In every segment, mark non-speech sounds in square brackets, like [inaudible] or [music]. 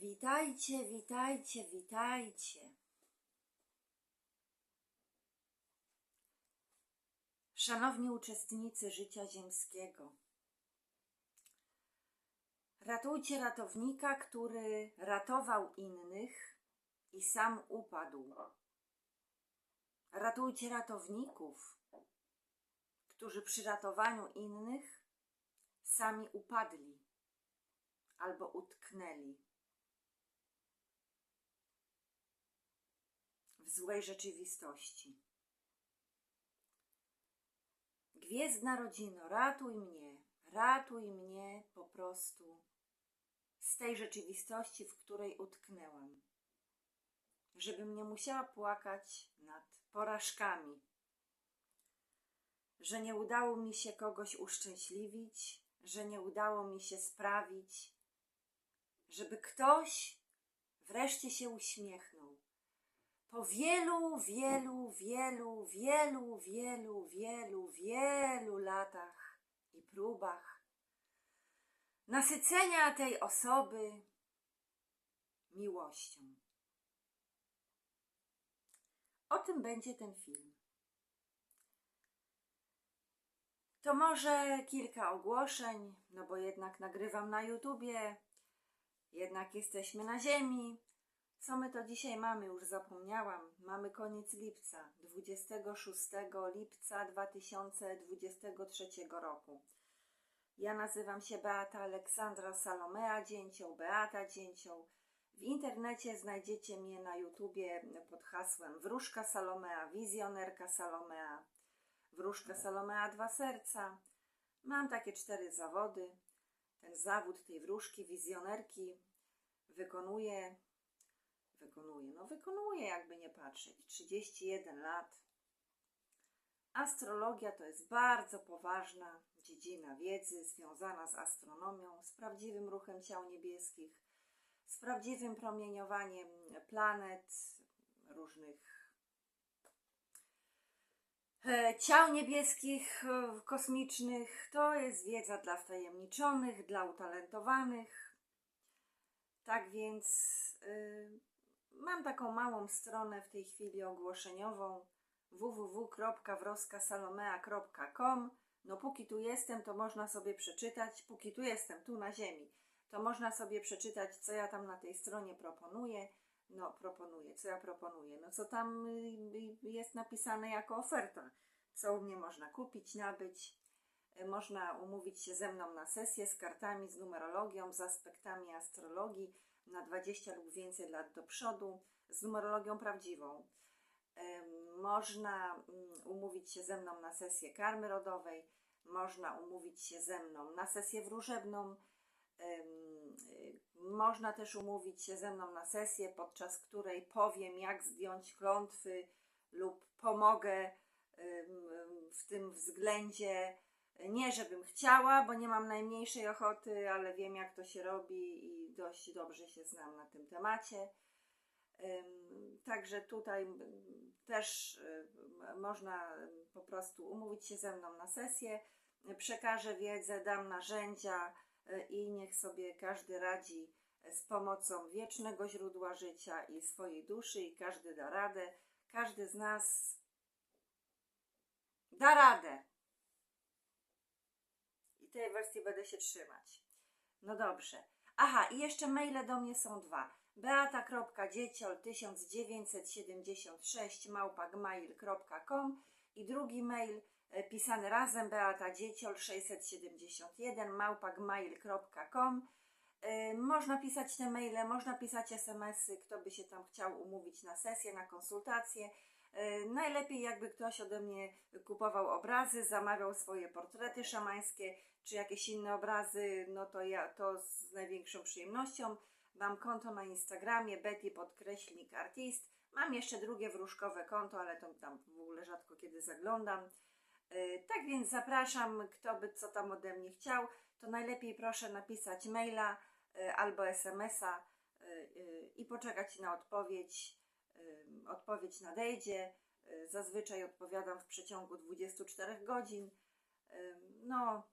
Witajcie, witajcie, witajcie. Szanowni uczestnicy życia ziemskiego. Ratujcie ratownika, który ratował innych i sam upadł. Ratujcie ratowników, którzy przy ratowaniu innych sami upadli albo utknęli. Złej rzeczywistości. Gwiezdna rodzino, ratuj mnie, ratuj mnie po prostu z tej rzeczywistości, w której utknęłam. Żebym nie musiała płakać nad porażkami, że nie udało mi się kogoś uszczęśliwić, że nie udało mi się sprawić, żeby ktoś wreszcie się uśmiechnął po wielu, wielu, wielu, wielu, wielu, wielu, wielu latach i próbach nasycenia tej osoby miłością. O tym będzie ten film. To może kilka ogłoszeń, no bo jednak nagrywam na YouTubie, jednak jesteśmy na ziemi, co my to dzisiaj mamy? Już zapomniałam. Mamy koniec lipca, 26 lipca 2023 roku. Ja nazywam się Beata Aleksandra Salomea Dzięcioł, Beata Dzięcioł. W internecie znajdziecie mnie na YouTubie pod hasłem Wróżka Salomea, Wizjonerka Salomea, Wróżka Salomea Dwa Serca. Mam takie cztery zawody. Ten zawód tej wróżki, wizjonerki wykonuję wykonuje? No wykonuje, jakby nie patrzeć. 31 lat. Astrologia to jest bardzo poważna dziedzina wiedzy związana z astronomią, z prawdziwym ruchem ciał niebieskich, z prawdziwym promieniowaniem planet, różnych e, ciał niebieskich, e, kosmicznych. To jest wiedza dla wtajemniczonych, dla utalentowanych. Tak więc yy, Mam taką małą stronę w tej chwili ogłoszeniową www.wroskasalomea.com No póki tu jestem, to można sobie przeczytać, póki tu jestem, tu na ziemi, to można sobie przeczytać, co ja tam na tej stronie proponuję. No, proponuję, co ja proponuję? No, co tam y, y, jest napisane jako oferta, co u mnie można kupić, nabyć. Y, można umówić się ze mną na sesję z kartami, z numerologią, z aspektami astrologii na 20 lub więcej lat do przodu z numerologią prawdziwą. Można mm, umówić się ze mną na sesję karmy rodowej, można umówić się ze mną na sesję wróżebną, można też umówić się ze mną na sesję, podczas której powiem, jak zdjąć klątwy lub pomogę w tym względzie. Nie, żebym chciała, bo nie mam najmniejszej ochoty, ale wiem, jak to się robi i dość dobrze się znam na tym temacie. Także tutaj też można po prostu umówić się ze mną na sesję. Przekażę wiedzę, dam narzędzia y, i niech sobie każdy radzi z pomocą wiecznego źródła życia i swojej duszy, i każdy da radę. Każdy z nas da radę. I tej wersji będę się trzymać. No dobrze. Aha, i jeszcze maile do mnie są dwa. beata.dzieciol1976 małpagmail.com i drugi mail e, pisany razem beatadzieciol671 małpagmail.com e, można pisać te maile, można pisać smsy, kto by się tam chciał umówić na sesję, na konsultację. E, najlepiej jakby ktoś ode mnie kupował obrazy, zamawiał swoje portrety szamańskie, czy jakieś inne obrazy, no to ja to z największą przyjemnością. Mam konto na Instagramie Betty podkreślnik artist. Mam jeszcze drugie wróżkowe konto, ale to tam w ogóle rzadko kiedy zaglądam. E, tak więc zapraszam, kto by co tam ode mnie chciał, to najlepiej proszę napisać maila e, albo smsa e, i poczekać na odpowiedź. Odpowiedź nadejdzie. Zazwyczaj odpowiadam w przeciągu 24 godzin. No,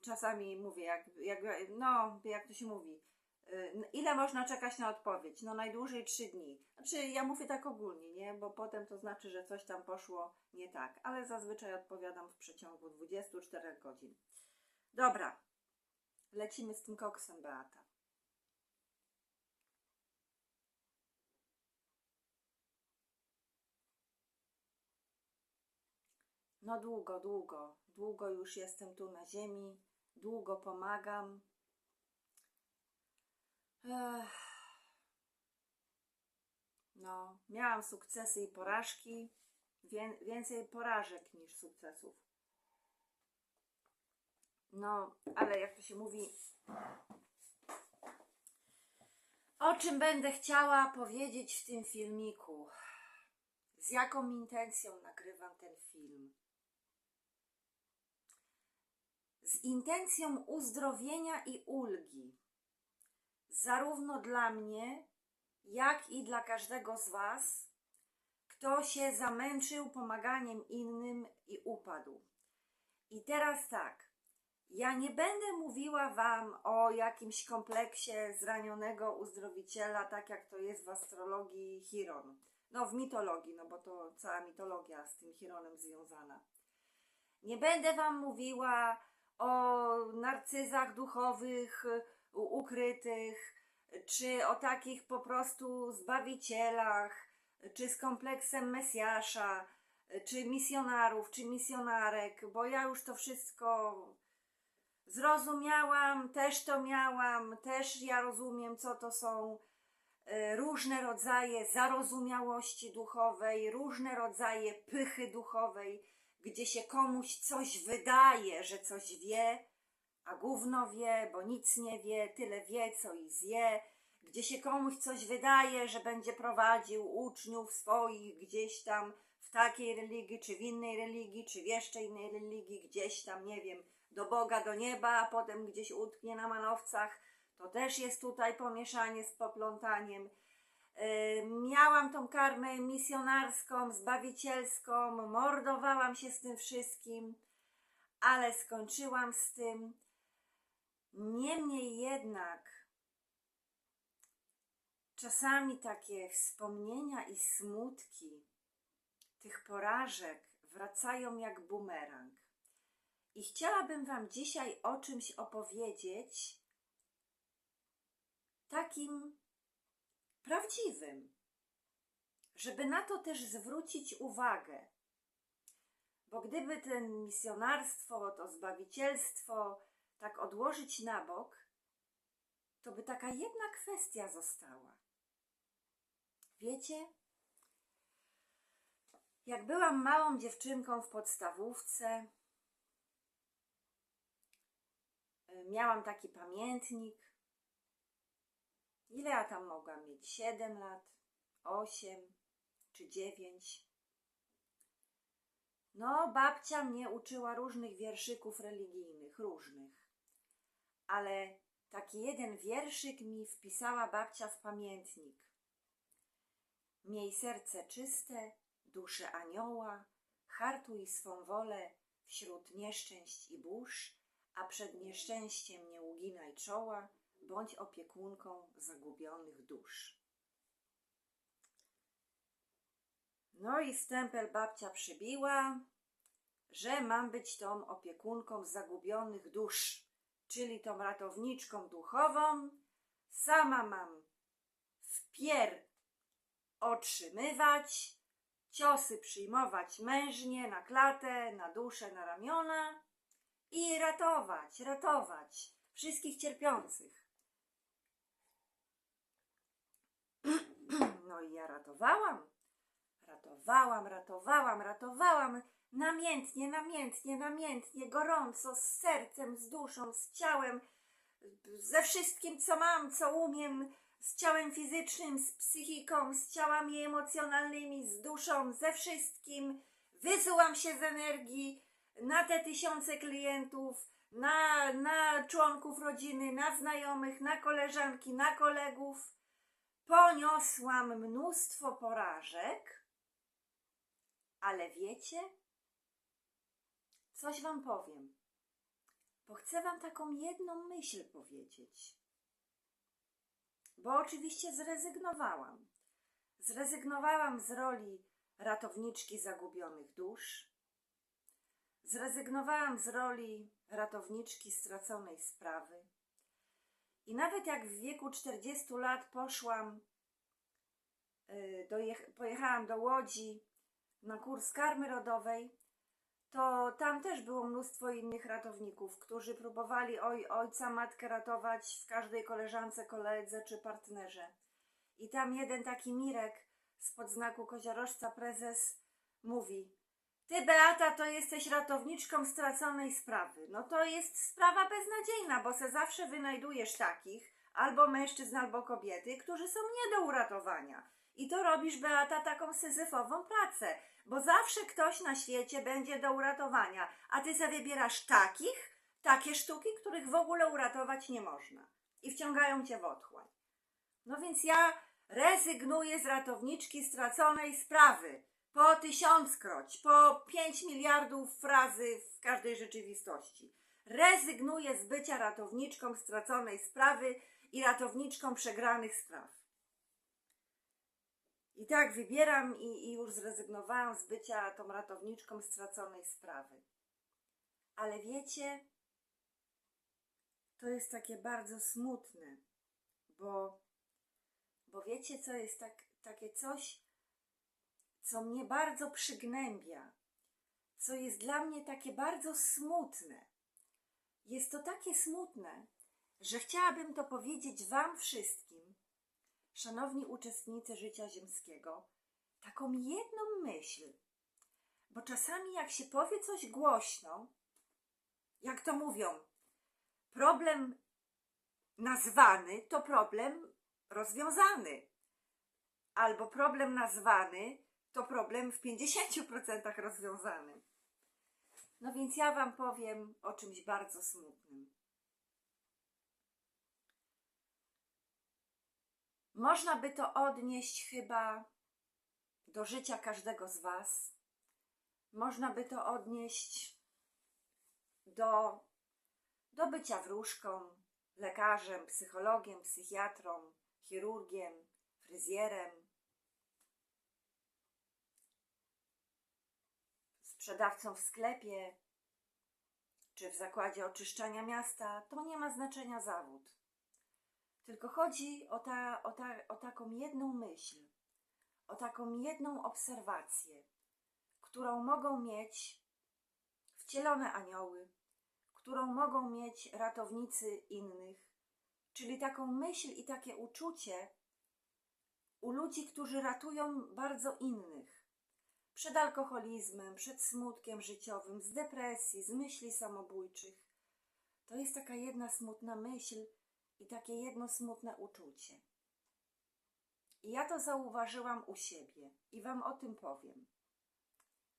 czasami mówię, jak, jak, no, jak to się mówi, Y, Ile można czekać na odpowiedź? No najdłużej 3 dni. Znaczy ja mówię tak ogólnie, nie? Bo potem to znaczy, że coś tam poszło nie tak. Ale zazwyczaj odpowiadam w przeciągu 24 godzin. Dobra. Lecimy z tym koksem, Beata. No długo, długo, długo już jestem tu na ziemi, długo pomagam. Ech. No, miałam sukcesy i porażki, Wię, więcej porażek niż sukcesów. No, ale jak to się mówi, o czym będę chciała powiedzieć w tym filmiku? Z jaką intencją nagrywam ten film? Z intencją uzdrowienia i ulgi, zarówno dla mnie, jak i dla każdego z Was, kto się zamęczył pomaganiem innym i upadł. I teraz tak, ja nie będę mówiła Wam o jakimś kompleksie zranionego uzdrowiciela, tak jak to jest w astrologii Chiron. No, w mitologii, no bo to cała mitologia z tym Chironem związana. Nie będę Wam mówiła o narcyzach duchowych ukrytych, czy o takich po prostu zbawicielach, czy z kompleksem Mesjasza, czy misjonarów, czy misjonarek, bo ja już to wszystko zrozumiałam, też to miałam, też ja rozumiem, co to są e, różne rodzaje zarozumiałości duchowej, różne rodzaje pychy duchowej, gdzie się komuś coś wydaje, że coś wie, a gówno wie, bo nic nie wie, tyle wie, co i zje, gdzie się komuś coś wydaje, że będzie prowadził uczniów swoich gdzieś tam w takiej religii, czy w innej religii, czy w jeszcze innej religii, gdzieś tam, nie wiem, do Boga, do nieba, a potem gdzieś utknie na manowcach. To też jest tutaj pomieszanie z poplątaniem. Miałam tą karmę misjonarską, zbawicielską, mordowałam się z tym wszystkim, ale skończyłam z tym. Niemniej jednak, czasami takie wspomnienia i smutki tych porażek wracają jak bumerang. I chciałabym Wam dzisiaj o czymś opowiedzieć takim prawdziwym, żeby na to też zwrócić uwagę. Bo gdyby ten misjonarstwo, to zbawicielstwo tak odłożyć na bok, to by taka jedna kwestia została. Wiecie, jak byłam małą dziewczynką w podstawówce, miałam taki pamiętnik. Ile ja tam mogłam mieć? 7 lat, 8 czy 9. No, babcia mnie uczyła różnych wierszyków religijnych, różnych. Ale taki jeden wierszyk mi wpisała babcia w pamiętnik. Miej serce czyste, duszę anioła, hartuj swą wolę wśród nieszczęść i burz, a przed nieszczęściem nie uginaj czoła, bądź opiekunką zagubionych dusz. No i stempel babcia przybiła, że mam być tą opiekunką zagubionych dusz, czyli tą ratowniczką duchową. Sama mam wpier otrzymywać, ciosy przyjmować mężnie na klatę, na duszę, na ramiona i ratować, ratować wszystkich cierpiących. [clears throat] No i ja ratowałam, ratowałam, ratowałam, ratowałam namiętnie, namiętnie, namiętnie, gorąco, z sercem, z duszą, z ciałem, ze wszystkim, co mam, co umiem, z ciałem fizycznym, z psychiką, z ciałami emocjonalnymi, z duszą, ze wszystkim. Wysułam się z energii na te tysiące klientów, na, na członków rodziny, na znajomych, na koleżanki, na kolegów. Poniosłam mnóstwo porażek, ale wiecie, coś Wam powiem, bo chcę Wam taką jedną myśl powiedzieć. bo oczywiście zrezygnowałam. Zrezygnowałam z roli ratowniczki zagubionych dusz. Zrezygnowałam z roli ratowniczki straconej sprawy. I nawet jak w wieku 40 lat poszłam, y, pojechałam do Łodzi na kurs karmy rodowej, to tam też było mnóstwo innych ratowników, którzy próbowali oj, ojca, matkę ratować w każdej koleżance, koledze czy partnerze. I tam jeden taki Mirek spod znaku koziorożca prezes mówi Ty Beata to jesteś ratowniczką straconej sprawy. No to jest sprawa beznadziejna, bo se zawsze wynajdujesz takich, albo mężczyzn, albo kobiety, którzy są nie do uratowania. I to robisz, Beata, taką syzyfową pracę, bo zawsze ktoś na świecie będzie do uratowania, a ty sobie wybierasz takich, takie sztuki, których w ogóle uratować nie można. I wciągają cię w otchłań. No więc ja rezygnuję z ratowniczki straconej sprawy. Po tysiąckroć, po pięć miliardów razy w każdej rzeczywistości. Rezygnuję z bycia ratowniczką straconej sprawy i ratowniczką przegranych spraw. I tak wybieram i, i już zrezygnowałam z bycia tą ratowniczką straconej sprawy. Ale wiecie, to jest takie bardzo smutne, bo, bo wiecie, co jest tak, takie coś, co mnie bardzo przygnębia, co jest dla mnie takie bardzo smutne. Jest to takie smutne, że chciałabym to powiedzieć Wam wszystkim, szanowni uczestnicy życia ziemskiego, taką jedną myśl. Bo czasami, jak się powie coś głośno, jak to mówią, problem nazwany to problem rozwiązany. Albo problem nazwany to problem w 50% rozwiązany. No więc ja Wam powiem o czymś bardzo smutnym. Można by to odnieść chyba do życia każdego z Was. Można by to odnieść do, do bycia wróżką, lekarzem, psychologiem, psychiatrą, chirurgiem, fryzjerem, sprzedawcą w sklepie czy w zakładzie oczyszczania miasta. To nie ma znaczenia zawód. Tylko chodzi o, ta, o, ta, o taką jedną myśl, o taką jedną obserwację, którą mogą mieć wcielone anioły, którą mogą mieć ratownicy innych, czyli taką myśl i takie uczucie u ludzi, którzy ratują bardzo innych. Przed alkoholizmem, przed smutkiem życiowym, z depresji, z myśli samobójczych. To jest taka jedna smutna myśl, i takie jedno smutne uczucie. I ja to zauważyłam u siebie i Wam o tym powiem.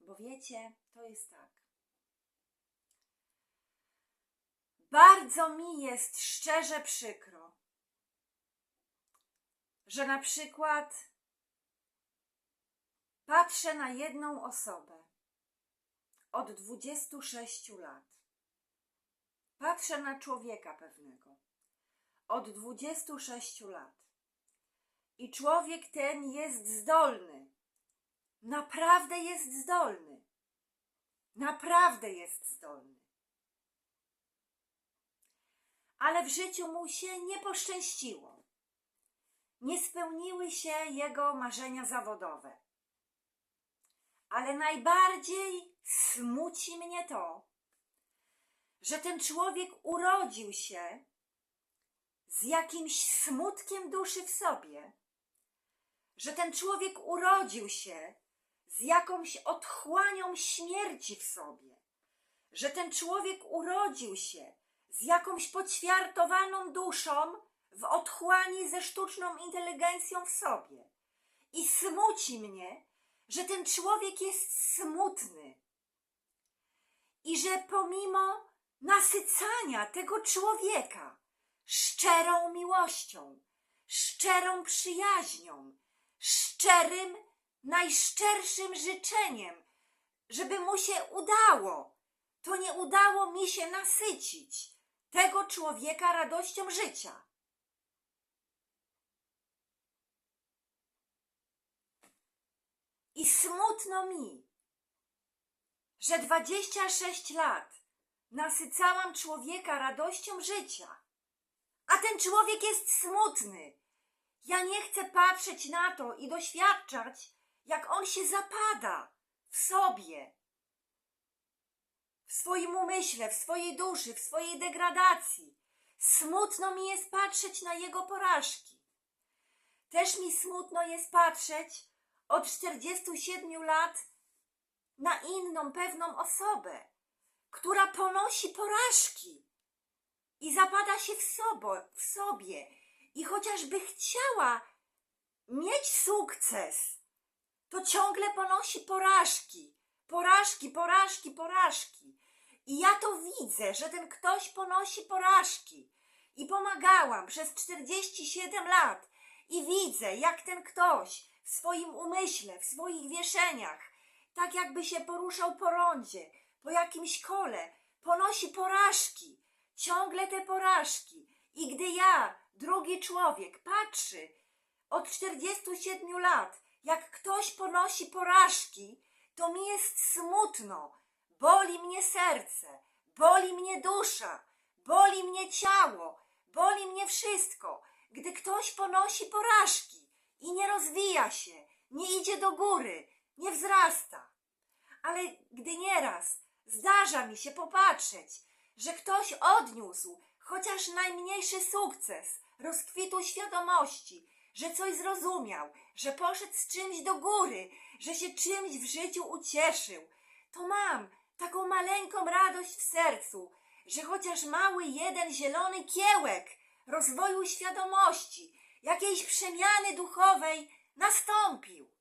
Bo wiecie, to jest tak. Bardzo mi jest szczerze przykro, że na przykład patrzę na jedną osobę od 26 lat. Patrzę na człowieka pewnego od 26 lat. I człowiek ten jest zdolny. Naprawdę jest zdolny. Naprawdę jest zdolny. Ale w życiu mu się nie poszczęściło. Nie spełniły się jego marzenia zawodowe. Ale najbardziej smuci mnie to, że ten człowiek urodził się z jakimś smutkiem duszy w sobie, że ten człowiek urodził się z jakąś otchłanią śmierci w sobie, że ten człowiek urodził się z jakąś poćwiartowaną duszą w otchłani ze sztuczną inteligencją w sobie. I smuci mnie, że ten człowiek jest smutny i że pomimo nasycania tego człowieka szczerą miłością, szczerą przyjaźnią, szczerym, najszczerszym życzeniem, żeby mu się udało. To nie udało mi się nasycić tego człowieka radością życia. I smutno mi, że 26 lat nasycałam człowieka radością życia, a ten człowiek jest smutny. Ja nie chcę patrzeć na to i doświadczać, jak on się zapada w sobie, w swoim umyśle, w swojej duszy, w swojej degradacji. Smutno mi jest patrzeć na jego porażki. Też mi smutno jest patrzeć od 47 lat na inną pewną osobę, która ponosi porażki i zapada się w, sobo, w sobie i chociażby chciała mieć sukces, to ciągle ponosi porażki, porażki, porażki, porażki. I ja to widzę, że ten ktoś ponosi porażki. I pomagałam przez 47 lat i widzę, jak ten ktoś w swoim umyśle, w swoich wieszeniach, tak jakby się poruszał po rondzie, po jakimś kole, ponosi porażki, ciągle te porażki. I gdy ja, drugi człowiek, patrzy od 47 lat, jak ktoś ponosi porażki, to mi jest smutno, boli mnie serce, boli mnie dusza, boli mnie ciało, boli mnie wszystko, gdy ktoś ponosi porażki i nie rozwija się, nie idzie do góry, nie wzrasta. Ale gdy nieraz zdarza mi się popatrzeć, że ktoś odniósł chociaż najmniejszy sukces rozkwitu świadomości, że coś zrozumiał, że poszedł z czymś do góry, że się czymś w życiu ucieszył, to mam taką maleńką radość w sercu, że chociaż mały jeden zielony kiełek rozwoju świadomości, jakiejś przemiany duchowej nastąpił.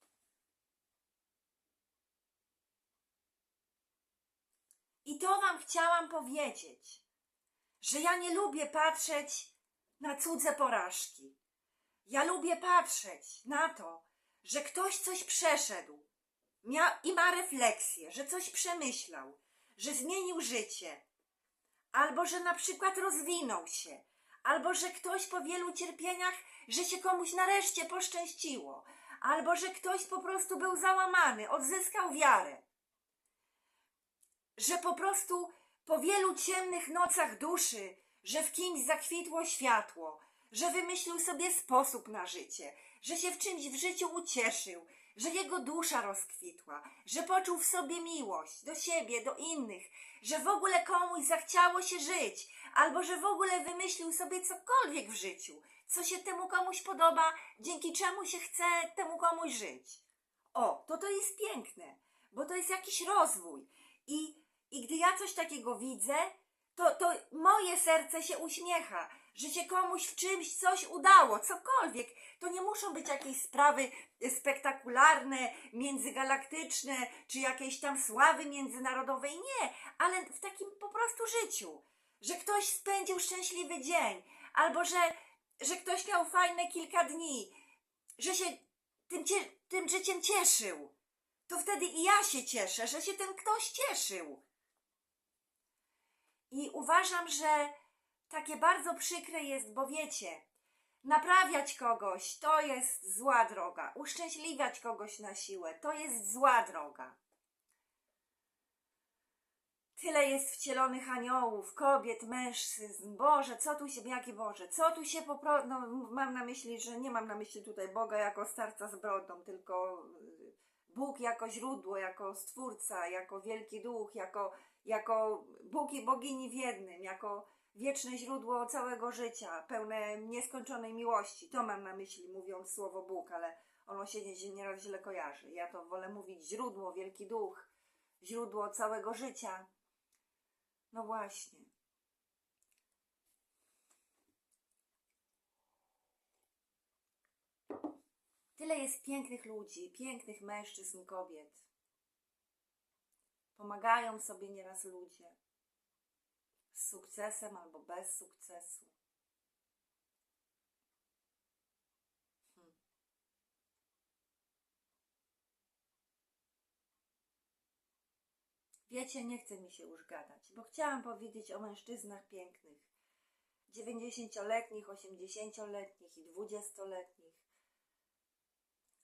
I to Wam chciałam powiedzieć, że ja nie lubię patrzeć na cudze porażki. Ja lubię patrzeć na to, że ktoś coś przeszedł i ma refleksję, że coś przemyślał, że zmienił życie, albo że na przykład rozwinął się, albo że ktoś po wielu cierpieniach, że się komuś nareszcie poszczęściło, albo że ktoś po prostu był załamany, odzyskał wiarę, że po prostu po wielu ciemnych nocach duszy, że w kimś zakwitło światło, że wymyślił sobie sposób na życie, że się w czymś w życiu ucieszył, że jego dusza rozkwitła, że poczuł w sobie miłość do siebie, do innych, że w ogóle komuś zachciało się żyć, albo że w ogóle wymyślił sobie cokolwiek w życiu, co się temu komuś podoba, dzięki czemu się chce temu komuś żyć. O, to to jest piękne, bo to jest jakiś rozwój. I, i gdy ja coś takiego widzę, to, to moje serce się uśmiecha, że się komuś w czymś coś udało, cokolwiek. To nie muszą być jakieś sprawy spektakularne, międzygalaktyczne, czy jakieś tam sławy międzynarodowej. Nie, ale w takim po prostu życiu. Że ktoś spędził szczęśliwy dzień, albo że, że ktoś miał fajne kilka dni, że się tym, tym życiem cieszył. To wtedy i ja się cieszę, że się ten ktoś cieszył. I uważam, że takie bardzo przykre jest, bo wiecie, naprawiać kogoś to jest zła droga, uszczęśliwiać kogoś na siłę to jest zła droga. Tyle jest wcielonych aniołów, kobiet, mężczyzn. Boże, co tu się, jakie Boże, co tu się po prostu, no mam na myśli, że nie mam na myśli tutaj Boga jako starca z brodą, tylko y, Bóg jako źródło, jako stwórca, jako wielki duch, jako, jako Bóg i bogini w jednym, jako wieczne źródło całego życia, pełne nieskończonej miłości. To mam na myśli, mówiąc słowo Bóg, ale ono się nie- nieraz źle kojarzy. Ja to wolę mówić źródło, wielki duch, źródło całego życia. No właśnie. Tyle jest pięknych ludzi, pięknych mężczyzn, kobiet. Pomagają sobie nieraz ludzie. Z sukcesem albo bez sukcesu. Hmm. Wiecie, nie chce mi się już gadać, bo chciałam powiedzieć o mężczyznach pięknych. 90-letnich, 80-letnich i 20-letnich.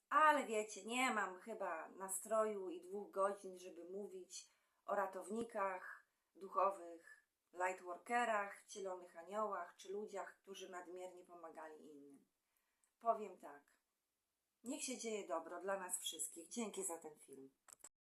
Ale wiecie, nie mam chyba nastroju i dwóch godzin, żeby mówić o ratownikach duchowych, lightworkerach, wcielonych aniołach czy ludziach, którzy nadmiernie pomagali innym. Powiem tak. Niech się dzieje dobro dla nas wszystkich. Dzięki za ten film.